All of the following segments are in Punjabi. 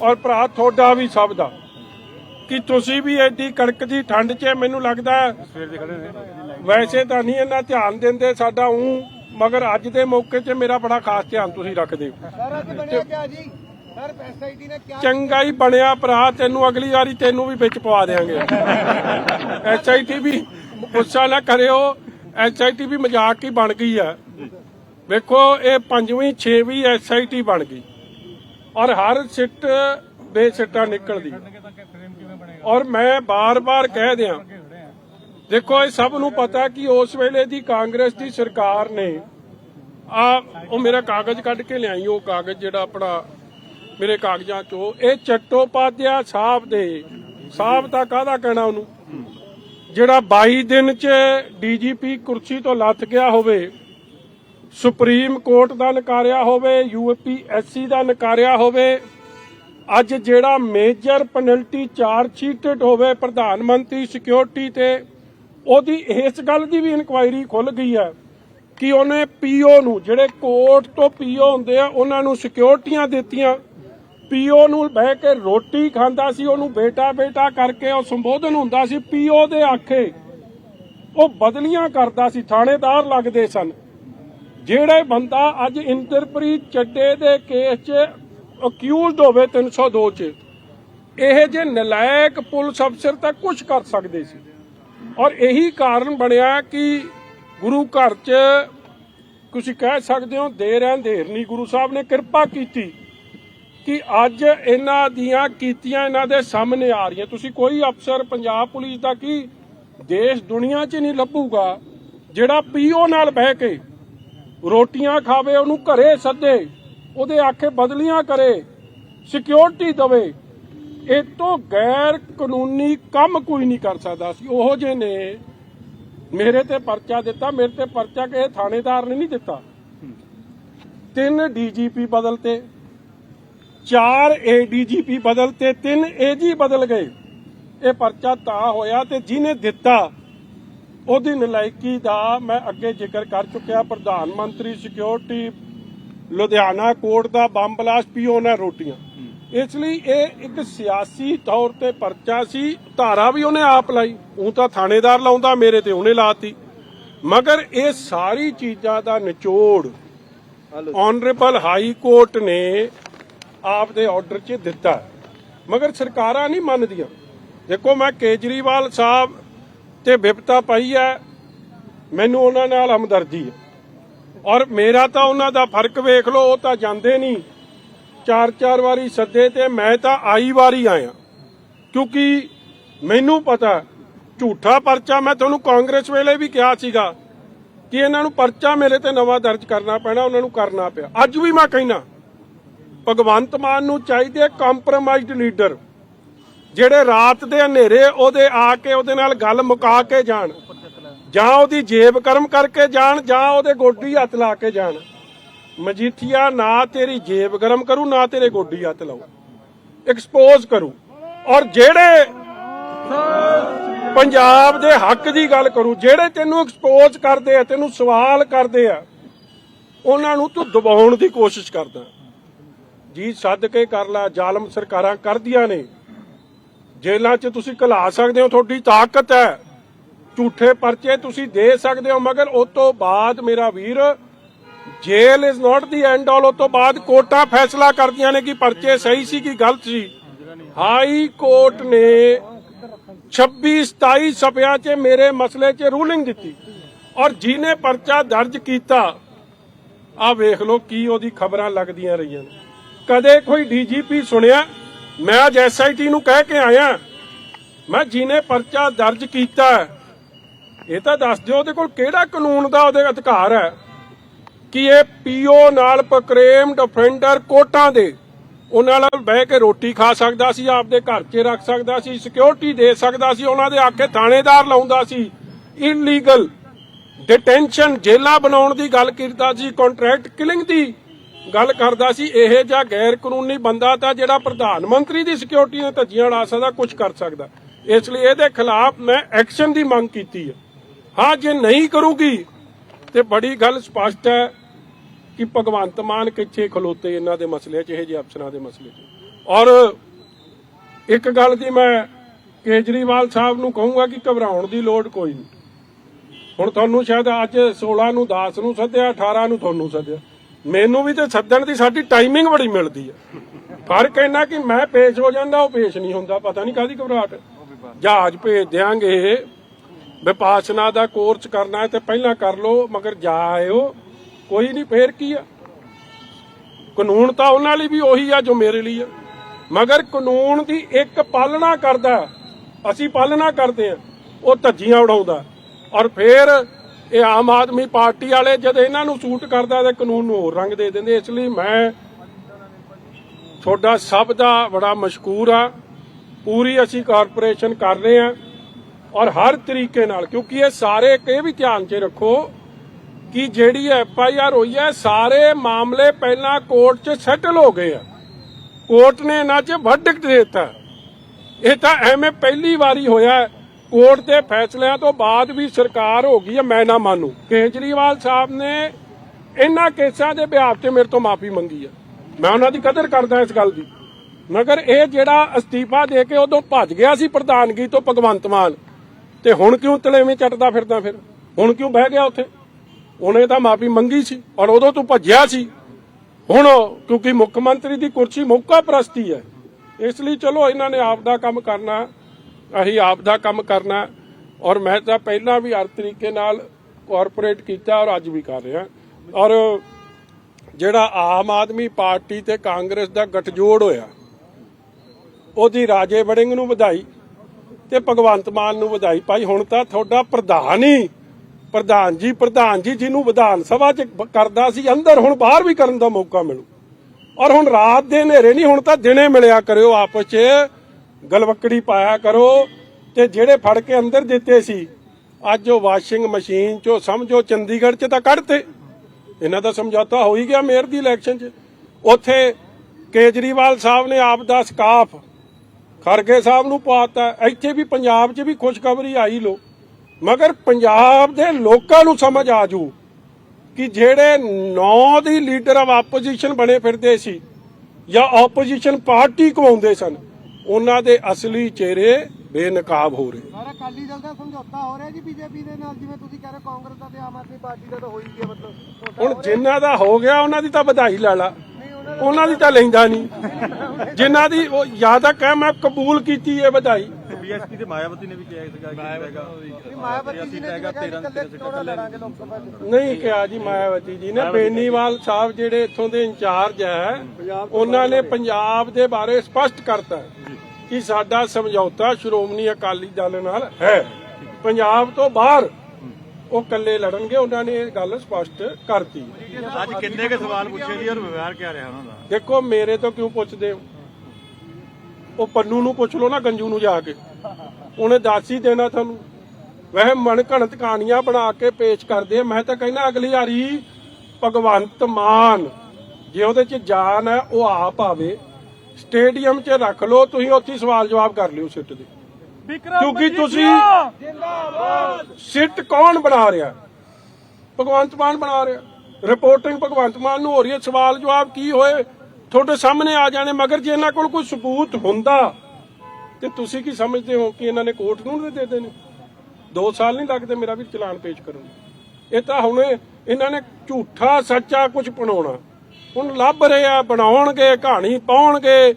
ਔਰ ਭਰਾ ਤੁਹਾਡਾ ਵੀ ਸਭ ਦਾ। ਕਿ ਤੁਸੀਂ ਵੀ ਐਡੀ ਕੜਕਦੀ ਠੰਡ 'ਚ ਮੈਨੂੰ ਲੱਗਦਾ ਵੈਸੇ ਤਾਂ ਨਹੀਂ ਇੰਨਾ ਧਿਆਨ ਦਿੰਦੇ ਸਾਡਾ ਉਹ ਮਗਰ ਅੱਜ ਦੇ ਮੌਕੇ 'ਤੇ ਮੇਰਾ ਬੜਾ ਖਾਸ ਧਿਆਨ ਤੁਸੀਂ ਰੱਖਦੇ ਹੋ। ਚੰਗਾ ਹੀ ਬਣਿਆ ਭਰਾ ਤੈਨੂੰ ਅਗਲੀ ਵਾਰੀ ਤੈਨੂੰ ਵੀ ਵਿੱਚ ਪਵਾ ਦੇਾਂਗੇ ਐਸਆਈਟੀ ਵੀ ਗੁੱਸਾ ਨਾ ਕਰਿਓ ਐਸਆਈਟੀ ਵੀ ਮਜ਼ਾਕ ਹੀ ਬਣ ਗਈ ਆ ਵੇਖੋ ਇਹ ਪੰਜਵੀਂ ਛੇਵੀਂ ਐਸਆਈਟੀ ਬਣ ਗਈ। ਔਰ ਹਰ ਸਿੱਟ ਬੇਸਿੱਟਾ ਨਿਕਲਦੀ। ਔਰ ਮੈਂ ਬਾਰ-ਬਾਰ ਕਹਿ ਦਿਆਂ, ਦੇਖੋ, ਇਹ ਸਭ ਨੂੰ ਪਤਾ ਕਿ ਉਸ ਵੇਲੇ ਦੀ ਕਾਂਗਰਸ ਦੀ ਸਰਕਾਰ ਨੇ ਆ, ਉਹ ਮੇਰਾ ਕਾਗਜ਼ ਕੱਢ ਕੇ ਲਿਆਈ, ਉਹ ਕਾਗਜ਼ ਜਿਹੜਾ ਆਪਣਾ ਮੇਰੇ ਕਾਗਜ਼ਾਂ ਚੋਂ, ਇਹ ਚੱਟੋਪਾਧਿਆ ਸਾਹਿਬ ਦੇ, ਸਾਹਿਬ ਤਾਂ ਕਾਹਦਾ ਕਹਿਣਾ ਉਹਨੂੰ? ਜਿਹੜਾ 22 ਦਿਨ ਚ ਡੀਜੀਪੀ ਕੁਰਸੀ ਤੋਂ ਲੱਥ ਗਿਆ ਹੋਵੇ ਸੁਪਰੀਮ ਕੋਰਟ ਦਾ ਨਕਾਰਿਆ ਹੋਵੇ ਯੂਪੀਐਸਸੀ ਦਾ ਨਕਾਰਿਆ ਹੋਵੇ, ਅੱਜ ਜਿਹੜਾ ਮੇਜਰ ਪੈਨਲਟੀ ਚਾਰਜ ਸ਼ੀਟਡ ਹੋਵੇ ਪ੍ਰਧਾਨ ਮੰਤਰੀ ਸਿਕਿਉਰਿਟੀ ਤੇ, ਉਹਦੀ ਇਸ ਗੱਲ ਦੀ ਵੀ ਇਨਕੁਆਇਰੀ ਖੁੱਲ ਗਈ ਹੈ ਕਿ ਉਹਨੇ ਪੀਓ ਨੂੰ, ਜਿਹੜੇ ਕੋਰਟ ਤੋਂ ਪੀਓ ਹੁੰਦੇ ਆ, ਉਹਨਾਂ ਨੂੰ ਸਿਕਿਉਰਿਟੀਆਂ ਦਿੱਤੀਆਂ। ਪੀਓ ਨੂੰ ਬਹਿ ਕੇ ਰੋਟੀ ਖਾਂਦਾ ਸੀ, ਉਹਨੂੰ ਬੇਟਾ ਬੇਟਾ ਕਰਕੇ ਉਹ ਸੰਬੋਧਨ ਹੁੰਦਾ ਸੀ, ਪੀਓ ਦੇ ਆਖੇ ਉਹ ਬਦਲੀਆਂ ਕਰਦਾ ਸੀ, ਥਾਣੇਦਾਰ ਲੱਗਦੇ ਸਨ। ਜਿਹੜੇ ਬੰਦਾ ਅੱਜ ਇੰਦਰਪ੍ਰੀਤ ਚੱਡੇ ਦੇ ਕੇਸ 'ਚ ਅਕਿਊਜ਼ਡ ਹੋਵੇ 302 'ਚ, ਇਹ ਜੇ ਨਲਾਇਕ ਪੁਲਿਸ ਅਫਸਰ ਤਾਂ ਕੁਝ ਕਰ ਸਕਦੇ ਸੀ। ਔਰ ਇਹੀ ਕਾਰਨ ਬਣਿਆ ਕਿ ਗੁਰੂ ਘਰ 'ਚ ਤੁਸੀਂ ਕਹਿ ਸਕਦੇ ਹੋ ਦੇਰ ਹੈ ਦੇਰ ਨਹੀਂ। ਗੁਰੂ ਸਾਹਿਬ ਨੇ ਕਿਰਪਾ ਕੀਤੀ ਕਿ ਅੱਜ ਇਹਨਾਂ ਦੀਆਂ ਕੀਤੀਆਂ ਇਹਨਾਂ ਦੇ ਸਾਹਮਣੇ ਆ ਰਹੀਆਂ। ਤੁਸੀਂ ਕੋਈ ਅਫਸਰ ਪੰਜਾਬ ਪੁਲਿਸ ਦਾ ਕੀ? ਦੇਸ਼ ਦੁਨੀਆ 'ਚ ਨਹੀਂ ਲੱਭੂਗਾ, ਜਿਹੜਾ ਪੀਓ ਨਾਲ ਬਹਿ ਕੇ ਰੋਟੀਆਂ ਖਾਵੇ, ਉਹਨੂੰ ਘਰੇ ਸੱਦੇ, ਉਹਦੇ ਆਖੇ ਬਦਲੀਆਂ ਕਰੇ ਸਿਕਿਉਰਿਟੀ ਦਵੇ। ਇਹ ਤੋਂ ਗੈਰ ਕਾਨੂੰਨੀ ਕੰਮ ਕੋਈ ਨਹੀਂ ਕਰ ਸਕਦਾ ਸੀ। ਉਹੋ ਜਿਹੇ ਨੇ। ਮੇਰੇ ਤੇ ਪਰਚਾ ਦਿੱਤਾ, ਮੇਰੇ ਤੇ ਪਰਚਾ ਕਿਸੇ ਥਾਣੇਦਾਰ ਨੇ ਨਹੀਂ ਦਿੱਤਾ। ਤਿੰਨ ਡੀਜੀਪੀ ਬਦਲਤੇ, ਚਾਰ ਏਡੀਜੀਪੀ ਬਦਲਤੇ, ਤਿੰਨ ਏਜੀ ਬਦਲ ਗਏ। ਇਹ ਪਰਚਾ ਤਾਂ ਹੋਇਆ ਤੇ ਜਿਹਨੇ ਦਿੱਤਾ ਉਹਦੀ ਨਲਾਇਕੀ ਦਾ ਮੈਂ ਅੱਗੇ ਜ਼ਿਕਰ ਕਰ ਚੁੱਕਿਆ। ਪ੍ਰਧਾਨ ਮੰਤਰੀ ਸਿਕਿਉਰਿਟੀ ਲੁਧਿਆਣਾ ਕੋਰਟ ਦਾ ਬੰਬ ਬਲਾਸਟ ਪੀਓ ਨਾਲ ਰੋਟੀਆਂ। ਇਸ ਲਈ ਇਹ ਇੱਕ ਸਿਆਸੀ ਤੌਰ ਤੇ ਪਰਚਾ ਸੀ। ਧਾਰਾ ਵੀ ਉਹਨੇ ਆਪ ਲਾਈ। ਉਹ ਤਾਂ ਥਾਣੇਦਾਰ ਲਾਉਂਦਾ ਮੇਰੇ ਤੇ ਉਹਨੇ ਲਾਤੀ। ਮਗਰ ਇਹ ਸਾਰੀ ਚੀਜ਼ਾਂ ਦਾ ਨਿਚੋੜ ਆਨਰੇਬਲ ਹਾਈ ਕੋਰਟ ਨੇ ਆਪ ਦੇ ਆਰਡਰ 'ਚ ਦਿੱਤਾ। ਮਗਰ ਸਰਕਾਰਾਂ ਨਹੀਂ ਮੰਨਦੀਆਂ। ਦੇਖੋ ਮੈਂ ਕੇਜਰੀਵਾਲ ਸਾਹਿਬ ਤੇ ਵਿਪਤਾ ਪਾਈ ਹੈ, ਮੈਨੂੰ ਉਹਨਾਂ ਨਾਲ ਹਮਦਰਦੀ ਹੈ। ਔਰ ਮੇਰਾ ਤਾਂ ਉਹਨਾਂ ਦਾ ਫ਼ਰਕ ਵੇਖ ਲਓ, ਉਹ ਤਾਂ ਜਾਂਦੇ ਨਹੀਂ। ਚਾਰ ਚਾਰ ਵਾਰੀ ਸੱਦੇ ਤੇ ਮੈਂ ਤਾਂ ਆਈ ਵਾਰੀ ਆਇਆ। ਕਿਉਂਕਿ ਮੈਨੂੰ ਪਤਾ, ਝੂਠਾ ਪਰਚਾ ਮੈਂ ਤੁਹਾਨੂੰ ਕਾਂਗਰਸ ਵੇਲੇ ਵੀ ਕਿਹਾ ਸੀਗਾ ਕਿ ਇਹਨਾਂ ਨੂੰ ਪਰਚਾ ਮੇਰੇ ਤੇ ਨਵਾਂ ਦਰਜ ਕਰਨਾ ਪੈਣਾ, ਉਹਨਾਂ ਨੂੰ ਕਰਨਾ ਪਿਆ। ਅੱਜ ਵੀ ਮੈਂ ਕਹਿਣਾ ਭਗਵੰਤ ਮਾਨ ਨੂੰ ਚਾਹੀਦੇ ਕੰਪਰੋਮਾਈਜ਼ਡ ਲੀਡਰ। ਜਿਹੜੇ ਰਾਤ ਦੇ ਹਨੇਰੇ ਉਹਦੇ ਆ ਕੇ ਉਹਦੇ ਨਾਲ ਗੱਲ ਮੁਕਾ ਕੇ ਜਾਣ। ਜਾਂ ਉਹਦੀ ਜੇਬ ਕਰਮ ਕਰਕੇ ਜਾਣ, ਜਾਂ ਉਹਦੇ ਗੋਡੀ ਹੱਥ ਲਾ ਕੇ ਜਾਣ। ਮਜੀਠੀਆ, ਨਾ ਤੇਰੀ ਜੇਬ ਗਰਮ ਕਰੂ, ਨਾ ਤੇਰੇ ਗੋਡੀ ਹੱਥ ਲਾਉ ਐਕਸਪੋਜ਼ ਕਰੂ। ਔਰ ਜਿਹੜੇ ਪੰਜਾਬ ਦੇ ਹੱਕ ਦੀ ਗੱਲ ਕਰੂ, ਜਿਹੜੇ ਤੈਨੂੰ ਐਕਸਪੋਜ਼ ਕਰਦੇ ਆ, ਤੈਨੂੰ ਸਵਾਲ ਕਰਦੇ ਆ, ਉਹਨਾਂ ਨੂੰ ਤੂੰ ਦਬਾਉਣ ਦੀ ਕੋਸ਼ਿਸ਼ ਕਰਦਾ। ਜੀ ਸੱਦ ਕੇ ਕਰ ਲੈ, ਜ਼ਾਲਮ ਸਰਕਾਰਾਂ ਕਰਦੀਆਂ ਨੇ। ਜੇਲ੍ਹਾਂ 'ਚ ਤੁਸੀਂ ਘਲਾ ਸਕਦੇ ਹੋ, ਤੁਹਾਡੀ ਤਾਕਤ ਹੈ। ਝੂਠੇ ਪਰਚੇ ਤੁਸੀਂ ਦੇ ਸਕਦੇ ਹੋ, ਮਗਰ ਉਸ ਤੋਂ ਬਾਅਦ ਮੇਰਾ ਵੀਰ jail is not the end all ਉਸ ਤੋਂ ਬਾਅਦ ਕੋਰਟਾਂ ਫੈਸਲਾ ਕਰਦੀਆਂ ਨੇ ਕਿ ਪਰਚੇ ਸਹੀ ਸੀ ਕਿ ਗਲਤ ਸੀ। ਹਾਈ ਕੋਰਟ ਨੇ 26 27 ਸਫ਼ਿਆਂ 'ਚ ਮੇਰੇ ਮਸਲੇ 'ਚ ਰੂਲਿੰਗ ਦਿੱਤੀ ਔਰ ਜਿਹਨੇ ਪਰਚਾ ਦਰਜ ਕੀਤਾ ਆ ਵੇਖ ਲਓ ਕੀ ਉਹਦੀ ਖਬਰਾਂ ਲੱਗਦੀਆਂ ਰਹੀਆਂ ਨੇ। ਕਦੇ ਕੋਈ ਡੀਜੀਪੀ ਸੁਣਿਆ ਮੈਂ ਅੱਜ ਐਸਆਈਟੀ ਨੂੰ ਕਹਿ ਕੇ ਆਇਆ। ਮੈਂ ਜਿਹਨੇ ਪਰਚਾ ਦਰਜ ਕੀਤਾ ਇਹ ਤਾਂ ਦੱਸ ਦਿਓ ਉਹਦੇ ਕੋਲ ਕਿਹੜਾ ਕਾਨੂੰਨ ਦਾ ਉਹਦੇ ਅਧਿਕਾਰ ਹੈ ਕਿ ਇਹ ਪੀਓ ਨਾਲ ਪ੍ਰੇਮ ਡਿਫੈਂਡਰ ਕੋਟਾਂ ਦੇ ਉਹਨਾਂ ਨਾਲ ਬਹਿ ਕੇ ਰੋਟੀ ਖਾ ਸਕਦਾ ਸੀ, ਆਪਦੇ ਘਰ 'ਚ ਰੱਖ ਸਕਦਾ ਸੀ ਸਿਕਿਉਰਿਟੀ ਦੇ ਸਕਦਾ ਸੀ, ਉਹਨਾਂ ਦੇ ਆਖੇ ਥਾਣੇਦਾਰ ਲਾਉਂਦਾ ਸੀ ਇਲੀਗਲ ਡਿਟੈਂਸ਼ਨ ਜੇਲਾ ਬਣਾਉਣ ਦੀ ਗੱਲ ਕਰਦਾ ਸੀ ਕੰਟਰੈਕਟ ਕਿਲਿੰਗ ਦੀ ਗੱਲ ਕਰਦਾ ਸੀ, ਇਹ ਜਾਂ ਗੈਰ ਕਾਨੂੰਨੀ ਬੰਦਾ ਤਾਂ ਜਿਹੜਾ ਪ੍ਰਧਾਨ ਮੰਤਰੀ ਦੀ ਸਿਕਿਉਰਿਟੀ ਨੇ ਧੱਜੀਆਂ ਉਡਾ ਸਕਦਾ ਕੁਝ ਕਰ ਸਕਦਾ। ਇਸ ਲਈ ਇਹਦੇ ਖਿਲਾਫ ਮੈਂ ਐਕਸ਼ਨ ਦੀ ਮੰਗ ਕੀਤੀ ਹੈ। ਹਾਂ, ਜੇ ਨਹੀਂ ਕਰੂਗੀ, ਤੇ ਬੜੀ ਗੱਲ ਸਪਸ਼ਟ ਹੈ ਕਿ ਭਗਵੰਤ ਮਾਨ ਕਿੱਥੇ ਖਲੋਤੇ ਇਹਨਾਂ ਦੇ ਮਸਲੇ 'ਚ, ਇਹ ਜਿਹੇ ਅਫਸਰਾਂ ਦੇ ਮਸਲੇ 'ਚ। ਔਰ ਇੱਕ ਗੱਲ ਦੀ ਮੈਂ ਕੇਜਰੀਵਾਲ ਸਾਹਿਬ ਨੂੰ ਕਹੂੰਗਾ ਕਿ ਘਬਰਾਉਣ ਦੀ ਲੋੜ ਕੋਈ ਨਹੀਂ। ਹੁਣ ਤੁਹਾਨੂੰ ਸ਼ਾਇਦ ਅੱਜ 16 ਨੂੰ 10 ਨੂੰ ਸੱਦਿਆ 18 ਨੂੰ ਤੁਹਾਨੂੰ ਸੱਦਿਆ। ਮੈਨੂੰ ਵੀ ਤੇ ਸੱਦਣ ਦੀ ਸਾਡੀ ਟਾਈਮਿੰਗ ਬੜੀ ਮਿਲਦੀ ਹੈ ਫ਼ਰਕ ਇੰਨਾ ਕਿ ਮੈਂ ਪੇਸ਼ ਹੋ ਜਾਂਦਾ, ਉਹ ਪੇਸ਼ ਨਹੀਂ ਹੁੰਦਾ, ਪਤਾ ਨਹੀਂ ਕਾਦੀ ਘਬਰਾਹਟ। ਜਹਾਜ਼ ਭੇਜ ਦਿਆਂਗੇ, ਵਿਪਾਸਨਾ ਦਾ ਕੋਰਸ ਕਰਨਾ ਹੈ ਤੇ ਪਹਿਲਾਂ ਕਰ ਲਓ, ਮਗਰ ਜਾ ਆਇਓ, ਕੋਈ ਨਹੀਂ, ਫੇਰ ਕੀ ਆ? ਕਾਨੂੰਨ ਤਾਂ ਉਹਨਾਂ ਲਈ ਵੀ ਉਹੀ ਆ ਜੋ ਮੇਰੇ ਲਈ ਆ। ਮਗਰ ਕਾਨੂੰਨ ਦੀ ਇੱਕ ਪਾਲਣਾ ਕਰਦਾ, ਅਸੀਂ ਪਾਲਣਾ ਕਰਦੇ ਆ, ਉਹ ਧੱਜੀਆਂ ਉਡਾਉਂਦਾ। ਔਰ ਫੇਰ ਇਹ ਆਮ ਆਦਮੀ ਪਾਰਟੀ ਵਾਲੇ ਜਦ ਇਹਨਾਂ ਨੂੰ ਸੂਟ ਕਰਦਾ ਤੇ ਕਾਨੂੰਨ ਨੂੰ ਹੋਰ ਰੰਗ ਦੇ ਦਿੰਦੇ, ਇਸ ਲਈ ਮੈਂ ਤੁਹਾਡਾ ਸਭ ਦਾ ਬੜਾ ਮਸ਼ਕੂਰ ਆ ਪੂਰੀ ਅਸੀਂ ਕਾਰਪੋਰੇਸ਼ਨ ਕਰ ਰਹੇ ਆ ਔਰ ਹਰ ਤਰੀਕੇ ਨਾਲ, ਕਿਉਂਕਿ ਇਹ ਸਾਰੇ ਇਹ ਵੀ ਧਿਆਨ 'ਚ ਰੱਖੋ ਕਿ ਜਿਹੜੀ ਐਫ ਆਈ ਆਰ ਹੋਈ ਹੈ, ਸਾਰੇ ਮਾਮਲੇ ਪਹਿਲਾਂ ਕੋਰਟ 'ਚ ਸੈਟਲ ਹੋ ਗਏ ਆ। ਕੋਰਟ ਨੇ ਇਹਨਾਂ 'ਚ ਵਰਡਿਕਟ ਦਿੱਤਾ। ਇਹ ਤਾਂ ਐਵੇਂ ਪਹਿਲੀ ਵਾਰੀ ਹੋਇਆ। ਕੋਰਟ ਦੇ ਫੈਸਲਿਆਂ ਤੋਂ ਬਾਅਦ ਵੀ ਸਰਕਾਰ ਹੋ ਗਈ ਹੈ, ਮੈਂ ਨਾ ਮੰਨੂ। ਕੇਜਰੀਵਾਲ ਸਾਹਿਬ ਨੇ ਇਹਨਾਂ ਕੇਸਾਂ ਦੇ ਬਿਹਾਫ ਤੇ ਮੇਰੇ ਤੋਂ ਮਾਫੀ ਮੰਗੀ ਹੈ। ਮੈਂ ਉਹਨਾਂ ਦੀ ਕਦਰ ਕਰਦਾ ਇਸ ਗੱਲ ਦੀ। ਮਗਰ ਇਹ ਜਿਹੜਾ ਅਸਤੀਫਾ ਦੇ ਕੇ ਉਦੋਂ ਭੱਜ ਗਿਆ ਸੀ ਪ੍ਰਧਾਨਗੀ ਤੋਂ ਭਗਵੰਤ ਮਾਨ, ਤੇ ਹੁਣ ਕਿਉਂ ਤਲੇਵੇਂ ਚੱਟਦਾ ਫਿਰਦਾ ਫਿਰ? ਹੁਣ ਕਿਉਂ ਬਹਿ ਗਿਆ ਉੱਥੇ? ਉਹਨੇ ਤਾਂ ਮਾਫੀ ਮੰਗੀ ਸੀ ਔਰ ਉਦੋਂ ਤੂੰ ਭੱਜਿਆ ਸੀ। ਹੁਣ ਕਿਉਂਕਿ ਮੁੱਖ ਮੰਤਰੀ ਦੀ ਕੁਰਸੀ ਮੌਕਾ ਪ੍ਰਸਤੀ ਹੈ। ਇਸ ਲਈ ਚਲੋ ਇਹਨਾਂ ਨੇ ਆਪ ਦਾ ਕੰਮ ਕਰਨਾ ਅਸੀਂ ਆਪ ਦਾ ਕੰਮ ਕਰਨਾ ਔਰ ਮੈਂ ਤਾਂ ਪਹਿਲਾਂ ਵੀ ਹਰ ਤਰੀਕੇ ਨਾਲ ਕਾਰਪੋਰੇਟ ਕੀਤਾ ਔਰ ਅੱਜ ਵੀ ਕਰ ਰਿਹਾ। ਔਰ ਜਿਹੜਾ ਆਮ ਆਦਮੀ ਪਾਰਟੀ ਤੇ ਕਾਂਗਰਸ ਦਾ ਗਠਜੋੜ ਹੋਇਆ, ਉਹਦੀ ਰਾਜੇ ਵੜਿੰਗ ਨੂੰ ਵਧਾਈ ਤੇ ਭਗਵੰਤ ਮਾਨ ਨੂੰ ਵਧਾਈ। ਭਾਈ, ਹੁਣ ਤਾਂ ਤੁਹਾਡਾ ਪ੍ਰਧਾਨ ਹੀ, ਪ੍ਰਧਾਨ ਜੀ ਪ੍ਰਧਾਨ ਜੀ ਜਿਹਨੂੰ ਵਿਧਾਨ ਸਭਾ ਚ ਕਰਦਾ ਸੀ, ਅੰਦਰ ਹੁਣ ਬਾਹਰ ਵੀ ਕਰਨ ਦਾ ਮੌਕਾ ਮਿਲੂ। ਔਰ ਹੁਣ ਰਾਤ ਦੇ ਹਨੇਰੇ ਨਹੀਂ, ਹੁਣ ਤਾਂ ਦਿਨੇ ਮਿਲਿਆ ਕਰਿਓ ਆਪਸ ਚ। ਗਲਵੱਕੜੀ ਪਾਇਆ ਕਰੋ ਤੇ ਜਿਹੜੇ ਫੜ ਕੇ ਅੰਦਰ ਦਿੱਤੇ ਸੀ, ਅੱਜ ਉਹ ਵਾਸ਼ਿੰਗ ਮਸ਼ੀਨ ਚੋਂ ਸਮਝੋ ਚੰਡੀਗੜ੍ਹ ਚ ਤਾਂ ਕੱਢਤੇ। ਇਹਨਾਂ ਦਾ ਸਮਝੌਤਾ ਹੋ ਹੀ ਗਿਆ ਮੇਅਰ ਦੀ ਇਲੈਕਸ਼ਨ 'ਚ। ਉੱਥੇ ਕੇਜਰੀਵਾਲ ਸਾਹਿਬ ਨੇ ਆਪ ਦਾ ਸਕਾਫ ਖਰਗੇ ਸਾਹਿਬ ਨੂੰ ਪਾਤਾ ਇੱਥੇ ਵੀ ਪੰਜਾਬ 'ਚ ਵੀ ਖੁਸ਼ਖਬਰੀ ਆਈ ਲੋ। ਮਗਰ ਪੰਜਾਬ ਦੇ ਲੋਕਾਂ ਨੂੰ ਸਮਝ ਆ ਜੂ ਕਿ ਜਿਹੜੇ ਨੌ ਦੀ ਲੀਡਰ ਆਫ ਆਪੋਜੀਸ਼ਨ ਬਣੇ ਫਿਰਦੇ ਸੀ ਜਾਂ ਆਪੋਜੀਸ਼ਨ ਪਾਰਟੀ ਕਮਾਉਂਦੇ ਸਨ ਉਹਨਾਂ ਦੇ ਅਸਲੀ ਚਿਹਰੇ ਬੇਨਕਾਬ ਹੋ ਰਹੇ। ਸਾਰਾ ਅਕਾਲੀ ਦਲ ਦਾ ਸਮਝੌਤਾ ਹੋ ਰਿਹਾ ਜੀ ਬੀਜੇਪੀ ਦੇ ਨਾਲ ਜਿਵੇਂ ਤੁਸੀਂ ਕਹਿ ਰਹੇ ਹੋ ਕਾਂਗਰਸ ਦਾ ਤੇ ਆਮ ਆਦਮੀ ਪਾਰਟੀ ਦਾ ਤਾਂ ਹੋ ਹੀ ਗਿਆ ਮਤਲਬ ਤੁਹਾਡਾ ਹੁਣ ਜਿਨ੍ਹਾਂ ਦਾ ਹੋ ਗਿਆ ਉਹਨਾਂ ਦੀ ਤਾਂ ਵਧਾਈ ਲੈ ਲਾ। ਨਹੀਂ ਉਹਨਾਂ ਦੀ ਤਾਂ ਲੈਂਦਾ ਨਹੀਂ। ਜਿਨ੍ਹਾਂ ਦੀ ਉਹ ਜਾਂ ਤਾਂ ਕਹਿ ਮੈਂ ਕਬੂਲ ਕੀਤੀ ਹੈ ਵਧਾਈ। ਬੀਐਸਪੀ ਤੇ ਮਾਇਆਵਤੀ ਨੇ ਵੀ ਕਿਹਾ ਸੀਗਾ ਕਿ ਹੈਗਾ ਦੀ ਮਾਇਆਵਤੀ ਜੀ ਨੇ ਕਿਹਾ ਕਿ ਇਕੱਲੇ ਚੋਣਾਂ ਲੜਾਂਗੇ ਲੋਕ ਸਭਾ ਚ। ਨਹੀਂ ਕਿਹਾ ਜੀ ਮਾਇਆਵਤੀ ਜੀ ਨੇ। ਬੇਨੀਵਾਲ ਸਾਹਿਬ ਜਿਹੜੇ ਇੱਥੋਂ ਦੇ ਇੰਚਾਰਜ ਹੈ ਉਹਨਾਂ ਨੇ ਪੰਜਾਬ ਦੇ ਬਾਰੇ ਸਪਸ਼ਟ ਕਰਤਾ ਕਿ ਸਾਡਾ ਸਮਝੌਤਾ ਸ਼੍ਰੋਮਣੀ ਅਕਾਲੀ ਦਲ ਨਾਲ ਹੈ। ਪੰਜਾਬ ਤੋਂ ਬਾਹਰ ਉਹ ਇਕੱਲੇ ਲੜਨਗੇ ਉਹਨਾਂ ਨੇ ਇਹ ਗੱਲ ਸਪਸ਼ਟ ਕਰਤੀ। ਅੱਜ ਕਿੰਨੇ ਕੇ ਸਵਾਲ ਪੁੱਛੇ ਜੀ ਔਰ ਵਿਵਹਾਰ ਕਿਆ ਰਿਹਾ ਉਹਨਾਂ ਦਾ? ਦੇਖੋ ਮੇਰੇ ਤੋਂ ਕਿਉਂ ਪੁੱਛਦੇ ਹੋ? ਉਹ ਪੰਨੂ ਨੂੰ ਪੁੱਛ ਲਓ ਨਾ ਗੰਜੂ ਨੂੰ ਜਾ ਕੇ। ਉਹਨੇ ਦੱਸ ਹੀ ਦੇਣਾ ਤੁਹਾਨੂੰ। ਵਹਿ ਮਨ ਘਣਤ ਕਹਾਣੀਆਂ ਬਣਾ ਕੇ ਪੇਸ਼ ਕਰਦੇ ਆ। ਮੈਂ ਤਾਂ ਕਹਿੰਦਾ ਅਗਲੀ ਵਾਰੀ ਭਗਵੰਤ ਮਾਨ ਜੇ ਉਹਦੇ ਚ ਜਾਨ ਹੈ ਉਹ ਆਪ ਆਵੇ। ਸਟੇਡੀਅਮ 'ਚ ਰੱਖ ਲਓ ਤੁਸੀਂ ਉੱਥੇ ਸਵਾਲ ਜਵਾਬ ਕਰ ਲਿਓ ਸਿੱਟ ਦੇ। ਕਿਉਂਕਿ ਤੁਸੀਂ ਸਿੱਟ ਕੌਣ ਬਣਾ ਰਿਹਾ? ਭਗਵੰਤ ਮਾਨ ਬਣਾ ਰਿਹਾ। ਰਿਪੋਰਟਿੰਗ ਭਗਵੰਤ ਮਾਨ ਨੂੰ ਹੋ ਰਹੀ ਹੈ। ਸਵਾਲ ਜਵਾਬ ਕੀ ਹੋਏ? ਤੁਹਾਡੇ ਸਾਹਮਣੇ ਆ ਜਾਣੇ ਮਗਰ ਜੇ ਇਹਨਾਂ ਕੋਲ ਕੋਈ ਸਬੂਤ ਹੁੰਦਾ ਤੇ ਤੁਸੀਂ ਕੀ ਸਮਝਦੇ ਹੋ ਕਿ ਇਹਨਾਂ ਨੇ ਕੋਰਟ ਨੂੰ ਦੇ ਦੇਣੇ? 2 ਸਾਲ ਨਹੀਂ ਲੱਗਦੇ ਮੇਰਾ ਵੀ ਚਲਾਨ ਪੇਸ਼ ਕਰਨ। ਇਹ ਤਾਂ ਹੁਣ ਇਹਨਾਂ ਨੇ ਝੂਠਾ ਸੱਚਾ ਕੁਝ ਬਣਾਉਣਾ। ਹੁਣ ਲੱਭ ਰਹੇ ਆ ਬਣਾਉਣਗੇ ਕਹਾਣੀ ਪਾਉਣਗੇ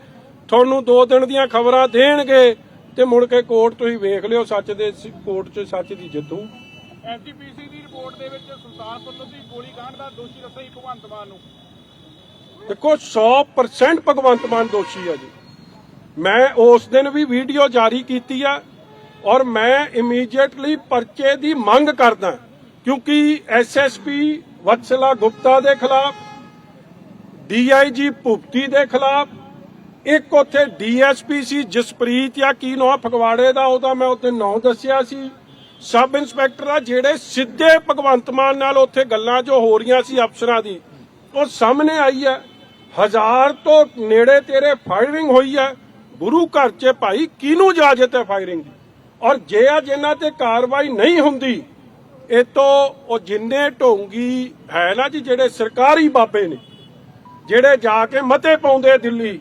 ਤੁਹਾਨੂੰ 2 ਦਿਨ ਦੀਆਂ ਖਬਰਾਂ ਦੇਣਗੇ ਤੇ ਮੁੜ ਕੇ ਕੋਰਟ ਤੁਸੀਂ ਵੇਖ ਲਿਓ ਸੱਚ ਦੇ ਕੋਰਟ 'ਚ ਸੱਚ ਦੀ ਜਿੱਤ ਐਨਟੀਪੀਸੀ ਦੀ ਰਿਪੋਰਟ ਦੇ ਵਿੱਚ ਦੀ ਗੋਲੀकांड ਦਾ ਦੋਸ਼ੀ ਦੱਸਿਆ ਜੀ ਭਗਵੰਤ ਮਾਨ ਨੂੰ। ਦੇਖੋ 100% ਭਗਵੰਤ ਮਾਨ ਦੋਸ਼ੀ ਆ ਜੀ। ਮੈਂ ਉਸ ਦਿਨ ਵੀ ਵੀਡੀਓ ਜਾਰੀ ਕੀਤੀ ਆ ਔਰ ਮੈਂ ਇਮੀਡੀਏਟਲੀ ਪਰਚੇ ਦੀ ਮੰਗ ਕਰਦਾ ਕਿਉਂਕਿ ਐਸਐਸਪੀ ਵਤਸਲਾ ਗੁਪਤਾ ਦੇ ਖਿਲਾਫ ਡੀਆਈਜੀ ਭੁਪਤੀ ਦੇ ਖਿਲਾਫ ਇੱਕ ਉੱਥੇ ਡੀਐਸਪੀ ਸੀ, ਜਸਪ੍ਰੀਤ ਜਾਂ ਕੀ ਨਾਂ, ਫਗਵਾੜੇ ਦਾ, ਉਹਦਾ ਮੈਂ ਉੱਥੇ ਨਾਂ ਦੱਸਿਆ ਸੀ। ਸਬ ਇੰਸਪੈਕਟਰ ਆ, ਜਿਹੜੇ ਸਿੱਧੇ ਭਗਵੰਤ ਮਾਨ ਨਾਲ ਉੱਥੇ ਗੱਲਾਂ ਜੋ ਹੋ ਰਹੀਆਂ ਸੀ ਅਫਸਰਾਂ ਦੀ, ਉਹ ਸਾਹਮਣੇ ਆਈ ਹੈ ਹਜ਼ਾਰ ਤੋਂ ਨੇੜੇ ਤੇਰੇ ਫਾਇਰਿੰਗ ਹੋਈ ਹੈ ਗੁਰੂ ਘਰ 'ਚ ਭਾਈ ਕਿਹਨੂੰ ਇਜਾਜ਼ਤ ਹੈ ਫਾਇਰਿੰਗ ਦੀ? ਔਰ ਜੇ ਅੱਜ ਇਹਨਾਂ ਤੇ ਕਾਰਵਾਈ ਨਹੀਂ ਹੁੰਦੀ, ਇਹ ਤੋਂ ਉਹ ਜਿੰਨੇ ਢੋਂਗੀ ਹੈ ਨਾ ਜੀ, ਜਿਹੜੇ ਸਰਕਾਰੀ ਬਾਬੇ ਨੇ ਜਿਹੜੇ ਜਾ ਕੇ ਮਤੇ ਪਾਉਂਦੇ ਦਿੱਲੀ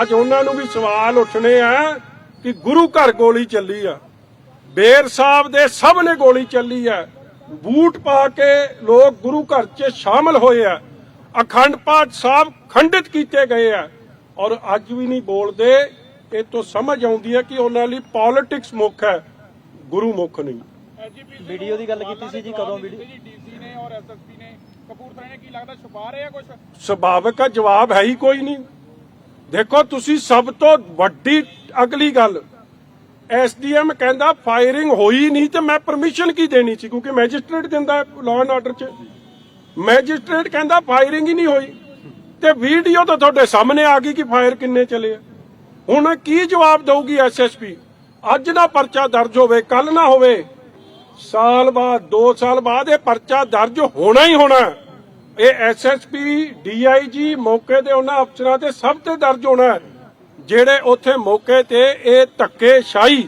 ਅੱਜ ਉਹਨਾਂ ਨੂੰ ਵੀ ਸਵਾਲ ਉੱਠਣੇ ਆ ਕਿ ਗੁਰੂ ਘਰ ਗੋਲੀ ਚੱਲੀ ਆ। ਬੇਰ ਸਾਹਿਬ ਦੇ ਸਭ ਨੇ ਗੋਲੀ ਚੱਲੀ ਆ। ਬੂਟ ਪਾ ਕੇ ਲੋਕ ਗੁਰੂ ਘਰ 'ਚ ਸ਼ਾਮਲ ਹੋਏ ਆ। ਅਖੰਡ ਪਾਠ ਸਾਹਿਬ ਖੰਡਿਤ ਕੀਤੇ ਗਏ ਆ। ਔਰ ਅੱਜ ਵੀ ਨਹੀਂ ਬੋਲਦੇ ਇਹ ਤੋਂ ਸਮਝ ਆਉਂਦੀ ਹੈ ਕਿ ਉਹਨਾਂ ਲਈ ਪੋਲਿਟਿਕਸ ਮੁੱਖ ਹੈ ਗੁਰੂ ਮੁੱਖ ਨਹੀਂ। ਵੀਡੀਓ ਦੀ ਗੱਲ ਕੀਤੀ ਸੀ ਜੀ, ਕਦੋਂ ਵੀਡੀਓ? ਜੀ ਡੀਸੀ ਨੇ ਔਰ ਐਸਐਸਪੀ ਨੇ ਕਪੂਰਥਲੇ ਨੇ ਕੀ ਲੱਗਦਾ ਛੁਪਾ ਰਹੇ ਆ ਕੁਝ ਸੁਭਾਵਿਕ ਆ, ਜਵਾਬ ਹੈ ਹੀ ਕੋਈ ਨਹੀਂ। ਦੇਖੋ, ਤੁਸੀਂ ਸਭ ਤੋਂ ਵੱਡੀ ਅਗਲੀ ਗੱਲ, ਐਸਡੀਐਮ ਕਹਿੰਦਾ ਫਾਇਰਿੰਗ ਹੋਈ ਨਹੀਂ ਤੇ ਮੈਂ ਪਰਮਿਸ਼ਨ ਕੀ ਦੇਣੀ ਸੀ? ਕਿਉਂਕਿ ਮੈਜਿਸਟ੍ਰੇਟ ਦਿੰਦਾ ਲਾਅ ਐਂਡ ਆਰਡਰ 'ਚ। ਮੈਜਿਸਟ੍ਰੇਟ ਕਹਿੰਦਾ ਫਾਇਰਿੰਗ ਹੀ ਨਹੀਂ ਹੋਈ। ਤੇ ਵੀਡੀਓ ਤਾਂ ਤੁਹਾਡੇ ਸਾਹਮਣੇ ਆ ਗਈ ਕਿ ਫਾਇਰ ਕਿੰਨੇ ਚਲੇ ਆ। ਹੁਣ ਕੀ ਜਵਾਬ ਦਊਗੀ ਐਸਐਸਪੀ ਅੱਜ ਦਾ ਪਰਚਾ ਦਰਜ ਹੋਵੇ ਕੱਲ ਨਾ ਹੋਵੇ। ਸਾਲ ਬਾਅਦ 2 ਸਾਲ ਬਾਅਦ ਇਹ ਪਰਚਾ ਦਰਜ ਹੋਣਾ ਹੀ ਹੋਣਾ ਇਹ ਐਸਐਸਪੀ ਡੀਆਈਜੀ ਮੌਕੇ ਤੇ ਉਹਨਾਂ ਅਫਸਰਾਂ ਤੇ ਸਭ ਤੇ ਦਰਜ ਹੋਣਾ ਜਿਹੜੇ ਉੱਥੇ ਮੌਕੇ ਤੇ ਇਹ ਧੱਕੇ ਸ਼ਾਹੀ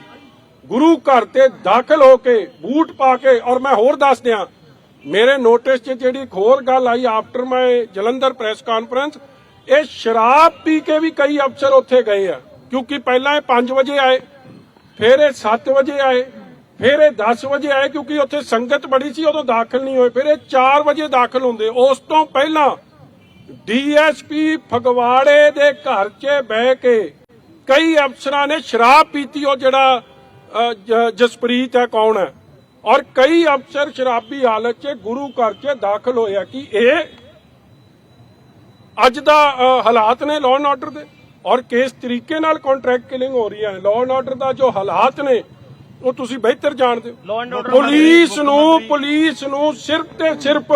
ਗੁਰੂ ਘਰ ਤੇ ਦਾਖਲ ਹੋ ਕੇ ਬੂਟ ਪਾ ਕੇ, ਔਰ ਮੈਂ ਹੋਰ ਦੱਸ ਦਿਆਂ, ਮੇਰੇ ਨੋਟਿਸ 'ਚ ਜਿਹੜੀ ਹੋਰ ਗੱਲ ਆਈ ਆਫਟਰ ਮੈਂ ਜਲੰਧਰ ਪ੍ਰੈਸ ਕਾਨਫਰੰਸ ਇਹ ਸ਼ਰਾਬ ਪੀ ਕੇ ਵੀ ਕਈ ਅਫਸਰ ਉੱਥੇ ਗਏ ਆ, ਕਿਉਂਕਿ ਪਹਿਲਾਂ ਇਹ 5 ਵਜੇ ਆਏ, ਫਿਰ ਇਹ 7 ਵਜੇ ਆਏ ਫਿਰ ਇਹ 10 ਵਜੇ ਆਏ ਕਿਉਂਕਿ ਉੱਥੇ ਸੰਗਤ ਬੜੀ ਸੀ, ਉਦੋਂ ਦਾਖਲ ਨਹੀਂ ਹੋਏ। ਫਿਰ ਇਹ 4 ਵਜੇ ਦਾਖਲ ਹੁੰਦੇ। ਉਸ ਤੋਂ ਪਹਿਲਾਂ ਡੀਐਸਪੀ ਫਗਵਾੜੇ ਦੇ ਘਰ 'ਚ ਬਹਿ ਕੇ ਕਈ ਅਫਸਰਾਂ ਨੇ ਸ਼ਰਾਬ ਪੀਤੀ, ਉਹ ਜਿਹੜਾ ਜਸਪ੍ਰੀਤ ਹੈ, ਕੌਣ ਹੈ? ਔਰ ਕਈ ਅਫਸਰ ਸ਼ਰਾਬੀ ਹਾਲਤ 'ਚ ਗੁਰੂ ਘਰ 'ਚ ਦਾਖਲ ਹੋਇਆ ਕਿ ਇਹ ਅੱਜ ਦਾ ਹਾਲਾਤ ਨੇ ਲਾਅ ਐਂਡ ਆਰਡਰ ਦੇ। ਔਰ ਕਿਸ ਤਰੀਕੇ ਨਾਲ ਕੰਟਰੈਕਟ ਕਿਲਿੰਗ ਹੋ ਰਹੀ ਹੈ ਲਾਅ ਐਂਡ ਆਰਡਰ ਦਾ ਜੋ ਹਾਲਾਤ ਨੇ ਉਹ ਤੁਸੀਂ ਬਿਹਤਰ ਜਾਣਦੇ ਹੋ। ਪੁਲਿਸ ਨੂੰ ਪੁਲਿਸ ਨੂੰ ਸਿਰਫ ਤੇ ਸਿਰਫ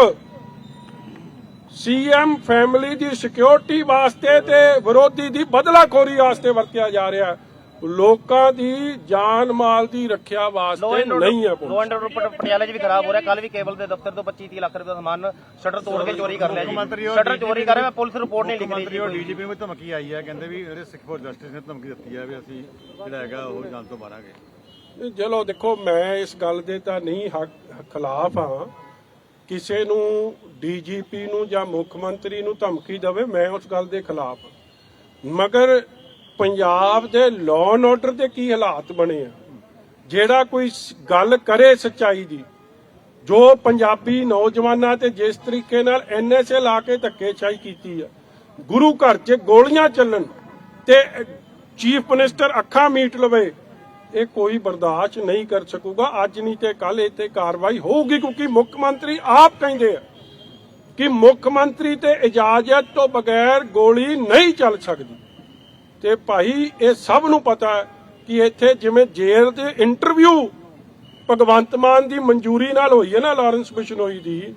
ਸੀਐਮ ਫੈਮਿਲੀ ਦੀ ਸਿਕਿਉਰਿਟੀ ਵਾਸਤੇ ਤੇ ਵਿਰੋਧੀ ਦੀ ਬਦਲਾਖੋਰੀ ਵਾਸਤੇ ਵਰਤਿਆ ਜਾ ਰਿਹਾ ਲੋਕਾਂ ਦੀ ਜਾਨ ਮਾਲ ਦੀ ਰੱਖਿਆ ਵਾਸਤੇ ਨਹੀਂ ਹੈ ਲੋ ਪੁਲਿਸ ਐਂਡ ਆਰਡਰ ਪਟਿਆਲੇ 'ਚ ਵੀ ਖਰਾਬ ਹੋ ਰਿਹਾ। ਕੱਲ ਵੀ ਕੇਬਲ ਦੇ ਦਫ਼ਤਰ ਤੋਂ 25 30 ਲੱਖ ਰੁਪਏ ਦਾ ਸਮਾਨ ਸ਼ਟਰ ਤੋੜ ਕੇ ਚੋਰੀ ਕਰ ਲਿਆ ਜੀ। ਸ਼ਟਰ ਚੋਰੀ ਕਰ ਰਿਹਾ ਮੈਂ ਪੁਲਿਸ ਰਿਪੋਰਟ ਨਹੀਂ ਲਿਖ ਰਹੀ ਜੀ। ਡੀਜੀਪੀ ਨੂੰ ਵੀ ਧਮਕੀ ਆਈ ਹੈ। ਕਹਿੰਦੇ ਵੀ ਇਹਦੇ ਸਿੱਖ ਫੋਰ ਜਸਟਿਸ ਨੇ ਧਮਕੀ ਦਿੱਤੀ ਹੈ ਵੀ ਅਸੀਂ ਜਿਹੜਾ ਹੈਗਾ ਉਹ ਜਾਨ ਤੋਂ ਮਾਰਾਂਗੇ। ਚਲੋ ਦੇਖੋ, ਮੈਂ ਇਸ ਗੱਲ ਦੇ ਤਾਂ ਨਹੀਂ ਖਿਲਾਫ ਹਾਂ। ਕਿਸੇ ਨੂੰ ਡੀਜੀਪੀ ਨੂੰ ਜਾਂ ਮੁੱਖ ਮੰਤਰੀ ਨੂੰ ਧਮਕੀ ਦੇਵੇ, ਮੈਂ ਉਸ ਗੱਲ ਦੇ ਖਿਲਾਫ ਮਗਰ ਪੰਜਾਬ ਦੇ ਲਾਅ ਐਂਡ ਆਰਡਰ ਦੇ ਕੀ ਹਾਲਾਤ ਬਣੇ ਆ? ਜਿਹੜਾ ਕੋਈ ਗੱਲ ਕਰੇ ਸੱਚਾਈ ਦੀ, ਜੋ ਪੰਜਾਬੀ ਨੌਜਵਾਨਾਂ ਤੇ ਜਿਸ ਤਰੀਕੇ ਨਾਲ ਐਨਐਸਏ ਲਾ ਕੇ ਧੱਕੇਸ਼ਾਹੀ ਕੀਤੀ ਆ, ਗੁਰੂ ਘਰ 'ਚ ਗੋਲੀਆਂ ਚੱਲਣ ਤੇ ਚੀਫ ਮਿਨਿਸਟਰ ਅੱਖਾਂ ਮੀਟ ਲਵੇ ਇਹ ਕੋਈ ਬਰਦਾਸ਼ਤ ਨਹੀਂ ਕਰ ਸਕੂਗਾ। ਅੱਜ ਨਹੀਂ ਤੇ ਕੱਲ ਇਹ ਤੇ ਕਾਰਵਾਈ ਹੋਊਗੀ ਕਿਉਂਕਿ ਮੁੱਖ ਮੰਤਰੀ ਆਪ ਕਹਿੰਦੇ ਆ ਕਿ ਮੁੱਖ ਮੰਤਰੀ ਤੇ ਇਜਾਜ਼ਤ ਤੋਂ ਬਗੈਰ ਗੋਲੀ ਨਹੀਂ ਚੱਲ ਸਕਦੀ। ਤੇ ਭਾਈ, ਇਹ ਸਭ ਨੂੰ ਪਤਾ ਹੈ ਕਿ ਇੱਥੇ ਜਿਵੇਂ ਜੇਲ੍ਹ ਦੇ ਇੰਟਰਵਿਊ ਭਗਵੰਤ ਮਾਨ ਦੀ ਮਨਜ਼ੂਰੀ ਨਾਲ ਹੋਈ ਹੈ ਨਾ, ਲਾਰੈਂਸ ਬਿਸ਼ਨੋਈ ਦੀ।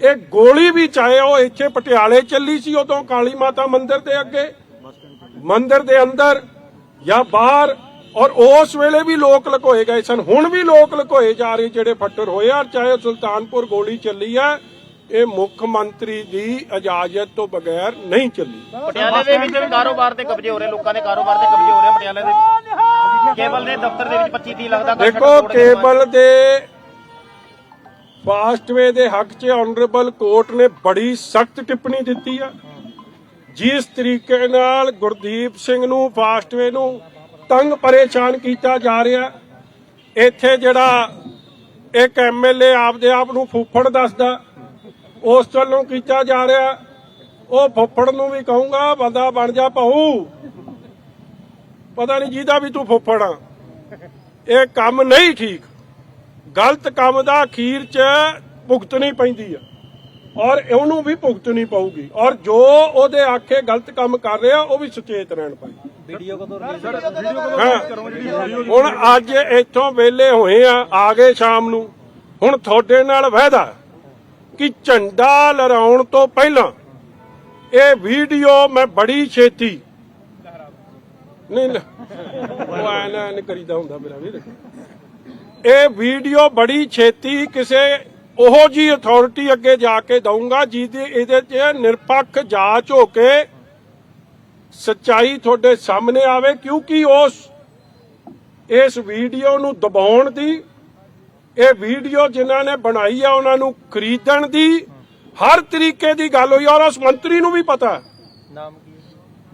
ਇਹ ਗੋਲੀ ਵੀ ਚਾਹੇ ਉਹ ਇੱਥੇ ਪਟਿਆਲੇ ਚੱਲੀ ਸੀ, ਉਦੋਂ ਕਾਲੀ ਮਾਤਾ ਮੰਦਿਰ ਦੇ ਅੱਗੇ, ਮੰਦਿਰ ਦੇ ਅੰਦਰ ਜਾਂ ਬਾਹਰ ਔਰ ਉਸ ਵੇਲੇ ਵੀ ਲੋਕ ਲੁਕੋਏ ਗਏ ਸਨ। ਹੁਣ ਵੀ ਲੋਕ ਲੁਕੋਏ ਜਾ ਰਹੇ ਜਿਹੜੇ ਫੱਟਰ ਹੋਏ ਆ। ਚਾਹੇ ਸੁਲਤਾਨਪੁਰ ਗੋਲੀ ਚੱਲੀ ਆ ਇਹ ਮੁੱਖ ਮੰਤਰੀ ਦੀ ਇਜਾਜ਼ਤ ਤੋਂ ਬਗੈਰ ਨਹੀਂ ਚੱਲੀ। ਪਟਿਆਲੇ ਦੇ ਵਿੱਚ ਵੀ ਕਾਰੋਬਾਰ ਤੇ ਕਬਜ਼ੇ ਹੋ ਰਹੇ ਲੋਕਾਂ ਦੇ ਕਾਰੋਬਾਰ ਤੇ ਕਬਜ਼ੇ ਹੋ ਰਹੇ ਪਟਿਆਲੇ ਦੇ ਕੇਬਲ ਦੇ ਦਫ਼ਤਰ ਦੇ ਵਿੱਚ 25 30 ਲੱਖ ਦਾ ਦੇਖੋ ਕੇਬਲ ਦੇ ਫਾਸਟਵੇ ਦੇ ਹੱਕ 'ਚ ਆਨਰੇਬਲ ਕੋਰਟ ਨੇ ਬੜੀ ਸਖਤ ਟਿੱਪਣੀ ਦਿੱਤੀ ਆ। ਜਿਸ ਤਰੀਕੇ ਨਾਲ ਗੁਰਦੀਪ ਸਿੰਘ ਨੂੰ ਫਾਸਟਵੇ ਨੂੰ ਤੰਗ ਪਰੇਸ਼ਾਨ ਕੀਤਾ ਜਾ ਰਿਹਾ ਇੱਥੇ ਜਿਹੜਾ ਇੱਕ ਐਮਐਲਏ ਆਪਦੇ ਆਪ ਨੂੰ ਫੁੱਫੜ ਦੱਸਦਾ, ਉਸ ਵੱਲੋਂ ਕੀਤਾ ਜਾ ਰਿਹਾ ਉਹ ਫੁੱਫੜ ਨੂੰ ਵੀ ਕਹੂੰਗਾ, ਬੰਦਾ ਬਣ ਜਾ ਭਾਊ। ਪਤਾ ਨਹੀਂ ਜਿਹਦਾ ਵੀ ਤੂੰ ਫੁੱਫੜ ਆ। ਇਹ ਕੰਮ ਨਹੀਂ ਠੀਕ। ਗਲਤ ਕੰਮ ਦਾ ਅਖੀਰ 'ਚ ਭੁਗਤਣੀ ਪੈਂਦੀ ਆ। ਔਰ ਉਹਨੂੰ ਵੀ ਭੁਗਤਣੀ ਪਊਗੀ। ਔਰ ਜੋ ਉਹਦੇ ਆਖੇ ਗਲਤ ਕੰਮ ਕਰ ਰਿਹਾ ਉਹ ਵੀ ਸੁਚੇਤ ਰਹਿਣ ਭਾਈ। ਵੀਡੀਓ ਕਦੋਂ ਰਿਲੀਜ਼ ਹਾਂ। ਹੁਣ ਅੱਜ ਇੱਥੋਂ ਵੇਲੇ ਹੋਏ ਆ ਆ ਗਏ ਸ਼ਾਮ ਨੂੰ। ਹੁਣ ਤੁਹਾਡੇ ਨਾਲ ਵਾਅਦਾ ਕਿ ਝੰਡਾ ਲਹਿਰਾਉਣ ਤੋਂ ਪਹਿਲਾਂ ਇਹ ਵੀਡੀਓ ਮੈਂ ਬੜੀ ਛੇਤੀ ਨਹੀਂ ਲੈ, ਉਹ ਐ ਨਾ ਨਹੀਂ ਕਰੀਦਾ ਹੁੰਦਾ ਮੇਰਾ ਵੀਰ। ਇਹ ਵੀਡੀਓ ਬੜੀ ਛੇਤੀ ਕਿਸੇ ਉਹੋ ਜੀ ਅਥਾਰਟੀ ਅੱਗੇ ਜਾ ਕੇ ਦਊਂਗਾ ਜਿਹਦੀ ਇਹਦੇ 'ਚ ਨਿਰਪੱਖ ਜਾਂਚ ਹੋ ਕੇ ਸੱਚਾਈ ਤੁਹਾਡੇ ਸਾਹਮਣੇ ਆਵੇ, ਕਿਉਂਕਿ ਉਸ, ਇਸ ਵੀਡੀਓ ਨੂੰ ਦਬਾਉਣ ਦੀ, ਇਹ ਵੀਡੀਓ ਜਿਨ੍ਹਾਂ ਨੇ ਬਣਾਈ ਆ, ਉਹਨਾਂ ਨੂੰ ਖਰੀਦਣ ਦੀ, ਹਰ ਤਰੀਕੇ ਦੀ ਗੱਲ ਹੋਈ ਔਰ ਉਸ ਮੰਤਰੀ ਨੂੰ ਵੀ ਪਤਾ ਨਾਮ ਕੀ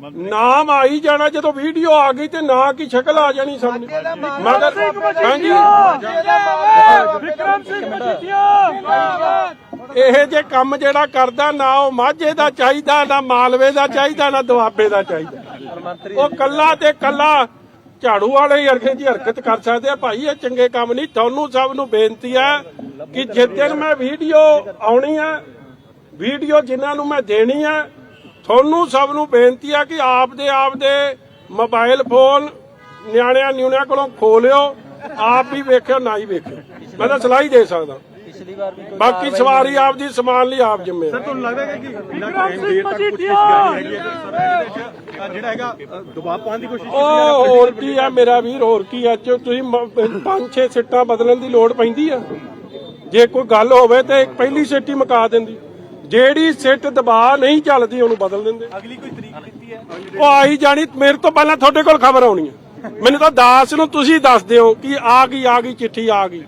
ਨਾਮ ਆਈ ਜਾਣਾ ਜਦੋਂ ਵੀਡੀਓ ਆ ਗਈ ਤੇ ਨਾਂ ਕੀ ਸ਼ਕਲ ਆ ਜਾਣੀ ਸਾਹਮਣੇ ਮਗਰ ਹਾਂਜੀ ਵਿਕਰਮ ਸਿੰਘ ਇਹ ਜੇ ਕੰਮ ਜਿਹੜਾ ਕਰਦਾ ਨਾ ਉਹ ਮਾਝੇ ਦਾ ਚਾਹੀਦਾ ਨਾ ਮਾਲਵੇ ਦਾ ਚਾਹੀਦਾ ਨਾ ਦੁਆਬੇ ਦਾ ਚਾਹੀਦਾ ਉਹ ਕੱਲਾ ਤੇ ਕੱਲਾ ਝਾੜੂ ਵਾਲੇ ਹੀ ਅਰਖੇ ਦੀ ਹਰਕਤ ਕਰ ਸਕਦੇ ਆ ਭਾਈ ਇਹ ਚੰਗੇ ਕੰਮ ਨਹੀਂ ਤੁਹਾਨੂੰ ਸਭ ਨੂੰ ਬੇਨਤੀ ਹੈ ਕਿ ਜਿੱਦਣ ਮੈਂ ਵੀਡੀਓ ਆਉਣੀ ਹੈ ਵੀਡੀਓ ਜਿਨ੍ਹਾਂ ਨੂੰ ਮੈਂ ਦੇਣੀ ਹੈ ਤੁਹਾਨੂੰ ਸਭ ਨੂੰ ਬੇਨਤੀ ਹੈ ਕਿ ਆਪ ਦੇ ਆਪ ਦੇ ਮੋਬਾਈਲ ਫੋਨ ਨਿਆਣਿਆਂ ਨਿਉਣਿਆਂ ਕੋਲੋਂ ਖੋਲਿਓ ਆਪ ਵੀ ਵੇਖਿਓ ਨਾ ਹੀ ਵੇਖਿਓ। ਮੈਂ ਤਾਂ ਸਲਾਹ ਹੀ ਦੇ ਸਕਦਾ। ਬਾਕੀ ਸਵਾਰੀ ਆਪ ਦੀ ਸਮਾਨ ਲਈ ਆਪ ਜ਼ਿੰਮੇਵਾਰ ਤੁਹਾਨੂੰ ਲੱਗਦਾ ਹੈ ਕਿ ਬਿਨਾਂ ਟਾਈਮ ਦੇਰ ਤੱਕ ਕੁਝ ਹੈਗੀ ਹੈ ਸਰ ਜਿਹੜਾ ਹੈਗਾ ਦਬਾਅ ਪਾਉਣ ਦੀ ਕੋਸ਼ਿਸ਼ ਉਹ ਹੋਰ ਕੀ ਆ ਮੇਰਾ ਵੀਰ ਹੋਰ ਕੀ ਆ? ਜੋ ਤੁਸੀਂ ਪੰਜ ਛੇ ਸਿੱਟਾਂ ਬਦਲਣ ਦੀ ਲੋੜ ਪੈਂਦੀ ਆ। ਜੇ ਕੋਈ ਗੱਲ ਹੋਵੇ ਤੇ ਪਹਿਲੀ ਸਿੱਟ ਹੀ ਮੁਕਾ ਦਿੰਦੀ। ਜਿਹੜੀ ਸਿੱਟ ਦਬਾਅ ਨਹੀਂ ਚੱਲਦੀ ਉਹਨੂੰ ਬਦਲ ਦਿੰਦੇ। ਅਗਲੀ ਕੋਈ ਤਰੀਕ ਦਿੱਤੀ ਹੈ? ਉਹ ਆਈ ਜਾਣੀ ਮੇਰੇ ਤੋਂ ਪਹਿਲਾਂ ਤੁਹਾਡੇ ਕੋਲ ਖਬਰ ਆਉਣੀ ਹੈ। ਮੈਨੂੰ ਤਾਂ ਦਾਸ ਨੂੰ ਤੁਸੀਂ ਦੱਸ ਦਿਓ ਕਿ ਆ ਗਈ ਆ ਗਈ ਚਿੱਠੀ ਆ ਗਈ।